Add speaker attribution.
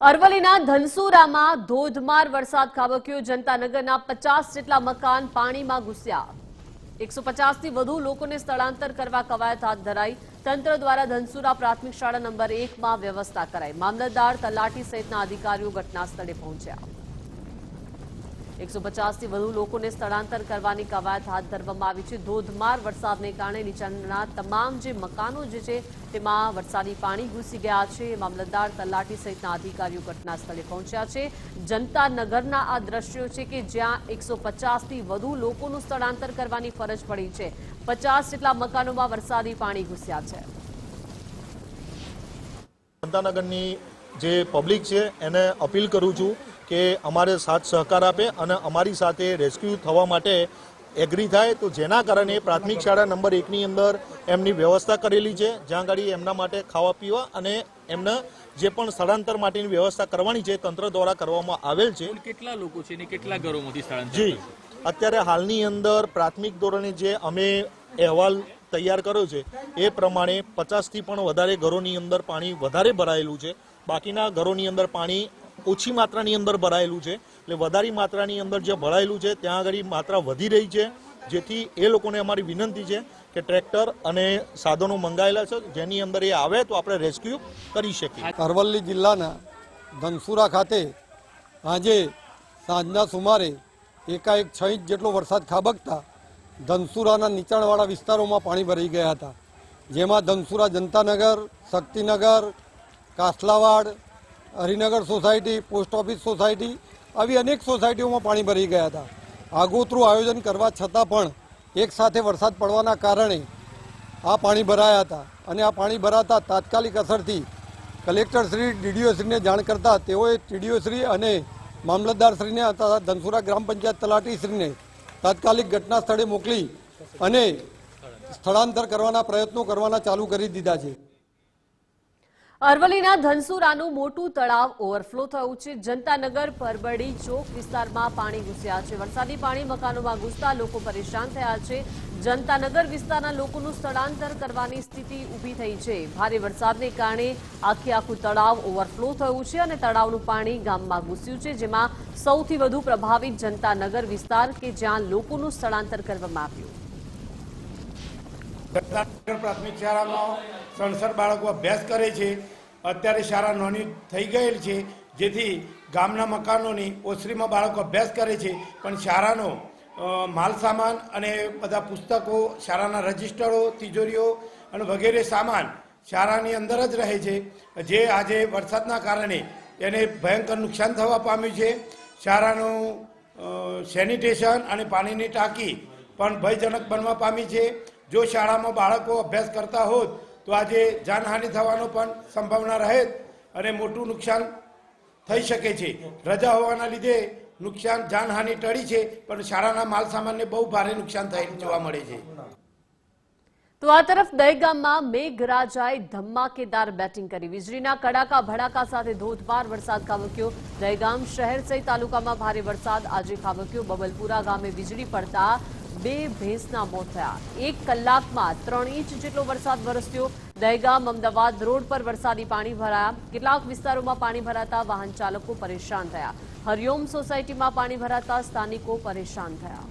Speaker 1: અરવલ્લીના ધનસુરામાં ધોધમાર વરસાદ ખાબક્યો. જનતાનગરના પચાસ જેટલા મકાન પાણીમાં ઘૂસ્યા. એકસો પચાસથી વધુ લોકોને સ્થળાંતર કરવા કવાયત હાથ ધરાઈ. તંત્ર દ્વારા ધનસુરા પ્રાથમિક શાળા નંબર એકમાં વ્યવસ્થા કરાઈ. મામલતદાર તલાટી સહિતના અધિકારીઓ ઘટના સ્થળે પહોંચ્યા. એકસો પચાસથી વધુ લોકોને સ્થળાંતર કરવાની કવાયત હાથ ધરવામાં આવી છે. ધોધમાર વરસાદને કારણે નીચાણના તમામ જે મકાનો જે છે, તેમાં વરસાદી પાણી ઘૂસી ગયા છે. મામલતદાર તલાટી સહિતના અધિકારીઓ ઘટના સ્થળે પહોંચ્યા છે. જનતા નગરના આ દ્રશ્યો છે કે જ્યાં એકસો પચાસથી વધુ લોકોનું સ્થળાંતર કરવાની ફરજ પડી છે. પચાસ જેટલા મકાનોમાં વરસાદી પાણી ઘૂસ્યા છે.
Speaker 2: જે પબ્લિક છે, એને અપીલ કરું છું કે અમારે સાથ સહકાર આપે અને અમારી સાથે રેસ્ક્યુ થવા માટે એગ્રી થાય તો જેના કારણે પ્રાથમિક શાળા નંબર એકની અંદર એમની વ્યવસ્થા કરેલી છે. જ્યાં આગળ એમના માટે ખાવા પીવા અને એમને જે પણ સ્થળાંતર માટેની વ્યવસ્થા કરવાની છે તંત્ર દ્વારા કરવામાં આવેલ છે.
Speaker 3: કેટલા લોકો છે અને કેટલા ઘરોમાંથી સ્થળાંતર
Speaker 2: જી. અત્યારે હાલની અંદર પ્રાથમિક ધોરણે જે અમે અહેવાલ તૈયાર કર્યો છે એ પ્રમાણે પચાસથી પણ વધારે ઘરોની અંદર પાણી વધારે ભરાયેલું છે. બાકીના ઘરોની અંદર પાણી ઓછી માત્રાની અંદર ભરાયેલું છે. એટલે વધારે માત્રાની અંદર જે ભરાયેલું છે, ત્યાં આગળ માત્રા વધી રહી છે. જેથી એ લોકોને અમારી વિનંતી છે કે ટ્રેક્ટર અને સાધનો મંગાવેલા છે. જેની અંદર એ આવે તો આપણે રેસ્ક્યુ કરી શકીએ.
Speaker 4: અરવલ્લી જિલ્લાના ધનસુરા ખાતે આજે સાંજના સુમારે એકાએક છ ઇંચ જેટલો વરસાદ ખાબકતા ધનસુરાના નીચાણવાળા વિસ્તારોમાં પાણી ભરાઈ ગયા હતા. જેમાં Dhansura Janatanagar, Shaktinagar, Kaslavad Harinagar society, post office society આવી અનેક સોસાયટીઓમાં પાણી ભરાઈ ગયા હતા. આગોતરું આયોજન કરવા છતાં પણ એક સાથે વરસાદ પડવાના કારણે આ પાણી ભરાયા હતા અને આ પાણી ભરાતા તાત્કાલિક અસરથી કલેક્ટરશ્રી ડીડીઓશ્રીને જાણ કરતા તેઓએ ટીડીઓશ્રી અને મામલતદારશ્રીને તથા ધનસુરા ગ્રામ પંચાયત તલાટીશ્રીને તાત્કાલિક ઘટના સ્થળે મોકલી અને સ્થળાંતર કરવાના પ્રયત્નો કરવાના ચાલુ કરી દીધા છે.
Speaker 1: અરવલ્લીના ધનસુરાનું મોટું તળાવ ઓવરફ્લો થયું છે. જનતાનગર, પરબડી ચોક વિસ્તારમાં પાણી ઘૂસ્યા છે. વરસાદી પાણી મકાનોમાં ઘૂસતા લોકો પરેશાન થયા છે. જનતાનગર વિસ્તારના લોકોનું સ્થળાંતર કરવાની સ્થિતિ ઊભી થઈ છે. ભારે વરસાદને કારણે આખે આખું તળાવ ઓવરફ્લો થયું છે અને તળાવનું પાણી ગામમાં ઘૂસ્યું છે, જેમાં સૌથી વધુ પ્રભાવિત જનતાનગર વિસ્તાર કે જ્યાં લોકોનું સ્થળાંતર કરવામાં આવ્યું.
Speaker 5: સરદારનગર પ્રાથમિક શાળામાં સણસર બાળકો અભ્યાસ કરે છે. અત્યારે શાળા નોની થઈ ગયેલ છે, જેથી ગામના મકાનોની ઓસરીમાં બાળકો અભ્યાસ કરે છે. પણ શાળાનો માલસામાન માલ સામાન અને બધા પુસ્તકો, શાળાના રજિસ્ટરો, તિજોરીઓ અને વગેરે સામાન શાળાની અંદર જ રહે છે. જે આજે વરસાદના કારણે એને ભયંકર નુકસાન થવા પામ્યું છે. શાળાનું સેનિટેશન અને પાણીની ટાંકી પણ ભયજનક બનવા પામી છે. જો શાળામાં બાળકો અભ્યાસ કરતા હોત, તો આજે જાનહાનિ થવાનો પણ સંભાવના રહે અને મોટું નુકસાન થઈ શકે છે. રજા હોવાના લીધે નુકસાન, જાનહાનિ ટળી છે, પણ શાળાના માલ સામાનને બહુ ભારે નુકસાન થયેલું જોવા મળે છે.
Speaker 1: તો આ તરફ દહેગામમાં મેઘરાજાએ ધમાકેદાર બેટિંગ કરી. વીજળીના કડાકા, ભડાકા સાથે ધોધમાર વરસાદ ખાબક્યો. દહેગામ શહેર સહિત તાલુકામાં ભારે વરસાદ. આજે ખાબક્યો બબલપુરા ગામે વીજળી પડતા બે ભેંસના મોત થયા. એક કલાકમાં ત્રણ ઇંચ જેટલો વરસાદ વરસ્યો. દહેગામ, અમદાવાદ રોડ પર વરસાદી પાણી ભરાયા. કેટલાક વિસ્તારોમાં પાણી ભરાતા વાહન ચાલકો પરેશાન થયા. હરિઓમ સોસાયટીમાં પાણી ભરાતા સ્થાનિકો પરેશાન થયા.